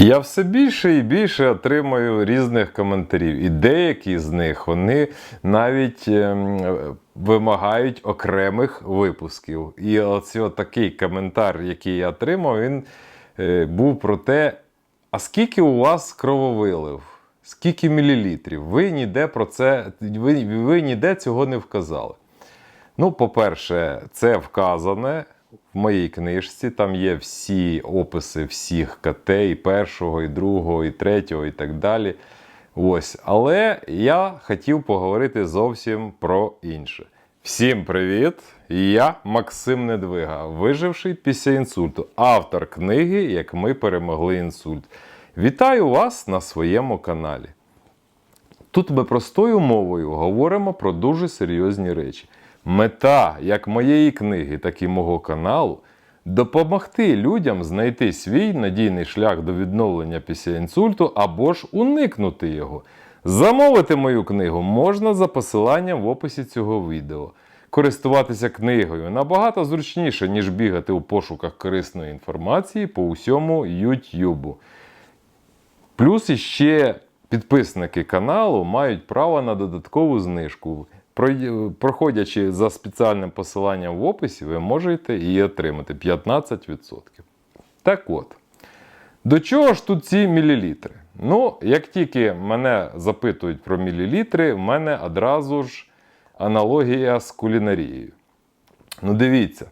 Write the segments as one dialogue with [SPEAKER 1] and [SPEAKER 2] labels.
[SPEAKER 1] Я все більше і більше отримую різних коментарів, і деякі з них вони навіть ем, вимагають окремих випусків. І оці такий коментар, який я отримав, він е, був про те, а скільки у вас крововилив? Скільки мілілітрів? Ви ніде про це, ви, ви ніде цього не вказали. Ну, по-перше, це вказане в моїй книжці. Там є всі описи всіх КТ, і першого, і другого, і третього, і так далі. Ось. Але я хотів поговорити зовсім про інше. Всім привіт! Я Максим Недвига, виживший після інсульту, автор книги Як ми перемогли інсульт. Вітаю вас на своєму каналі. Тут ми простою мовою говоримо про дуже серйозні речі. Мета як моєї книги, так і мого каналу допомогти людям знайти свій надійний шлях до відновлення після інсульту або ж уникнути його. Замовити мою книгу можна за посиланням в описі цього відео. Користуватися книгою набагато зручніше, ніж бігати у пошуках корисної інформації по усьому YouTube. Плюс іще підписники каналу мають право на додаткову знижку. Проходячи за спеціальним посиланням в описі, ви можете її отримати 15%. Так от, до чого ж тут ці мілілітри? Ну, як тільки мене запитують про мілілітри, в мене одразу ж аналогія з кулінарією. Ну, дивіться.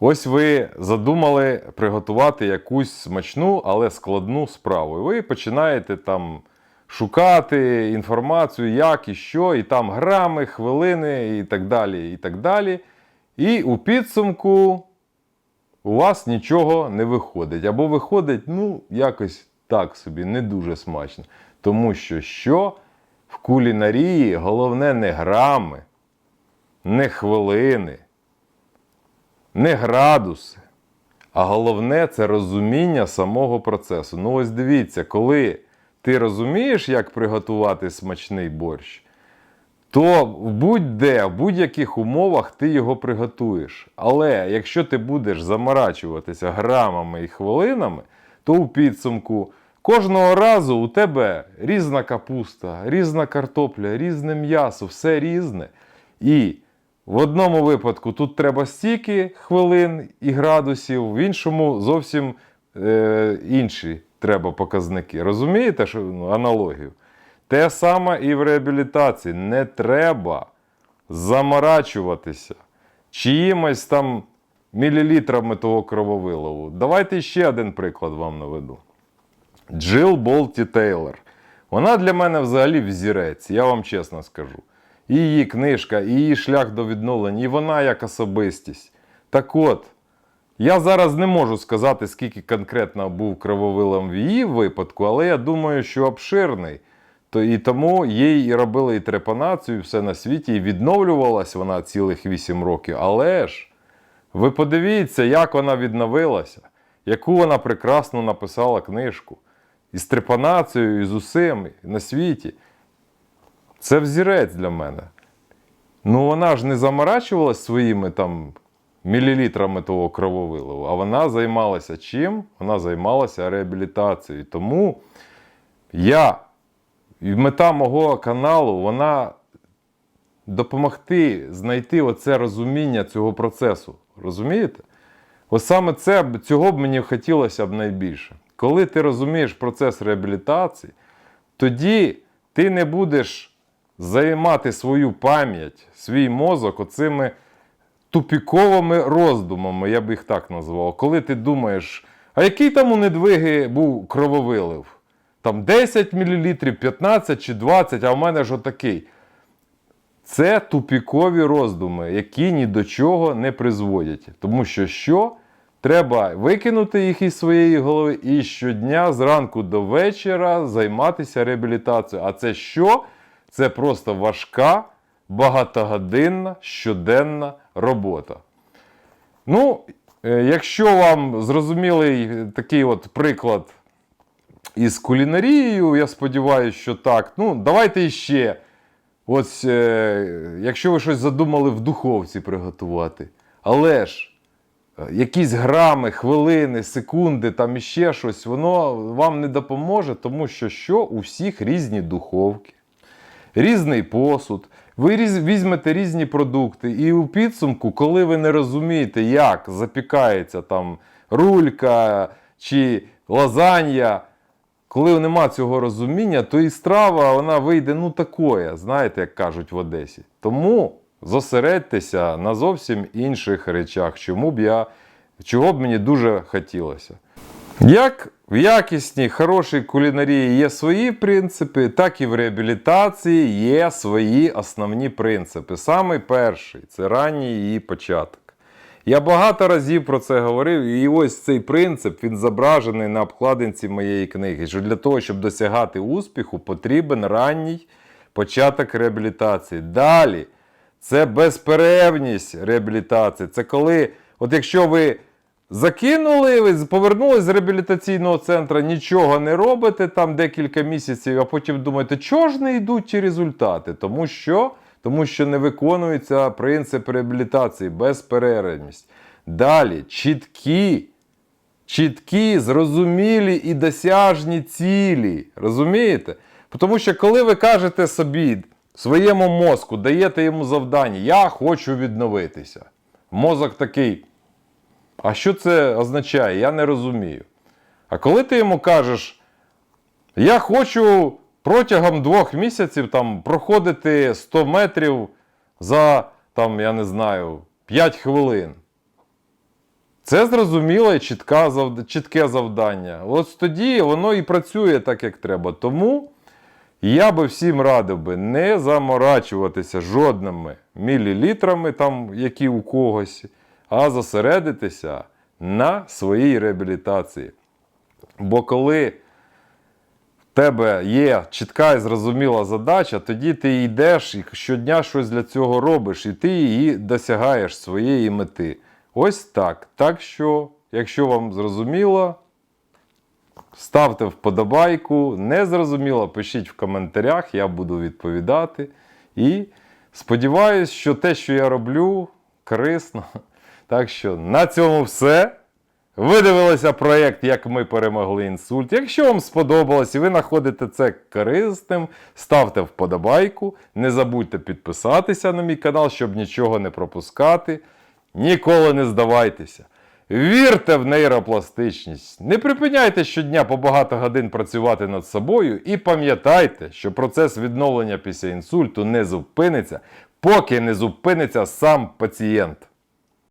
[SPEAKER 1] Ось ви задумали приготувати якусь смачну, але складну справу. Ви починаєте там шукати інформацію, як і що, і там грами, хвилини, і так далі. І так далі. І у підсумку у вас нічого не виходить. Або виходить, ну, якось так собі, не дуже смачно. Тому що що в кулінарії головне не грами, не хвилини не градуси, а головне це розуміння самого процесу. Ну, ось дивіться, коли ти розумієш, як приготувати смачний борщ, то будь-де, в будь-яких умовах ти його приготуєш. Але якщо ти будеш заморачуватися грамами і хвилинами, то у підсумку кожного разу у тебе різна капуста, різна картопля, різне м'ясо, все різне. І в одному випадку тут треба стільки хвилин і градусів, в іншому зовсім е, інші треба показники. Розумієте що, ну, аналогію? Те саме і в реабілітації. Не треба заморачуватися чиїмось там мілілітрами того крововилову. Давайте ще один приклад вам наведу. Джил Болті Тейлор. Вона для мене взагалі взірець, я вам чесно скажу. І її книжка, і її шлях до відновлення, і вона як особистість. Так от, я зараз не можу сказати, скільки конкретно був крововилом в її випадку, але я думаю, що обширний. То і тому їй і робили і трепанацію, і все на світі, і відновлювалась вона цілих 8 років. Але ж ви подивіться, як вона відновилася, яку вона прекрасно написала книжку. І з трепанацією, і з усім на світі. Це взірець для мене. Ну, вона ж не заморачувалась своїми там мілілітрами того крововиливу, а вона займалася чим? Вона займалася реабілітацією. Тому я, мета мого каналу, вона допомогти знайти оце розуміння цього процесу. Розумієте? Ось саме це, цього б мені хотілося б найбільше. Коли ти розумієш процес реабілітації, тоді ти не будеш займати свою пам'ять, свій мозок оцими тупіковими роздумами, я б їх так назвав. Коли ти думаєш, а який там у недвиги був крововилив? Там 10 мл, 15 чи 20, а в мене ж отакий. Це тупікові роздуми, які ні до чого не призводять. Тому що що? Треба викинути їх із своєї голови і щодня зранку до вечора займатися реабілітацією. А це що? Це просто важка, багатогодинна, щоденна робота. Ну, е, якщо вам зрозумілий такий от приклад із кулінарією, я сподіваюся, що так. Ну, давайте іще. Ось, е, якщо ви щось задумали в духовці приготувати. Але ж е, якісь грами, хвилини, секунди, там іще щось, воно вам не допоможе, тому що що у всіх різні духовки, різний посуд. Ви візьмете різні продукти, і у підсумку, коли ви не розумієте, як запікається там рулька чи лазанья, коли нема цього розуміння, то і страва вона вийде ну такое, знаєте, як кажуть в Одесі. Тому зосередьтеся на зовсім інших речах, чому б я, чого б мені дуже хотілося. Як в якісній, хорошій кулінарії є свої принципи, так і в реабілітації є свої основні принципи. Самий перший це ранній її початок. Я багато разів про це говорив, і ось цей принцип він зображений на обкладинці моєї книги. Що для того, щоб досягати успіху, потрібен ранній початок реабілітації. Далі це безперервність реабілітації. Це коли, от якщо ви закинули, повернулись з реабілітаційного центру, нічого не робите там декілька місяців, а потім думаєте, чого ж не йдуть ті результати? Тому що, Тому що не виконується принцип реабілітації, безперервність. Далі чіткі, чіткі, зрозумілі і досяжні цілі. Розумієте? Тому що коли ви кажете собі, своєму мозку, даєте йому завдання, я хочу відновитися. Мозок такий. А що це означає? Я не розумію. А коли ти йому кажеш, я хочу протягом двох місяців там, проходити 100 метрів за, там, я не знаю, 5 хвилин. Це зрозуміле і чітке завдання. От тоді воно і працює так, як треба. Тому я би всім радив би не заморачуватися жодними мілілітрами, там, які у когось, а зосередитися на своїй реабілітації. Бо коли в тебе є чітка і зрозуміла задача, тоді ти йдеш і щодня щось для цього робиш, і ти її досягаєш своєї мети. Ось так. Так що, якщо вам зрозуміло, ставте вподобайку. Не зрозуміло, пишіть в коментарях, я буду відповідати. І сподіваюсь, що те, що я роблю, корисно. Так що на цьому все. Ви дивилися проєкт, як ми перемогли інсульт. Якщо вам сподобалось і ви знаходите це корисним, ставте вподобайку. Не забудьте підписатися на мій канал, щоб нічого не пропускати. Ніколи не здавайтеся. Вірте в нейропластичність. Не припиняйте щодня по багато годин працювати над собою і пам'ятайте, що процес відновлення після інсульту не зупиниться, поки не зупиниться сам пацієнт.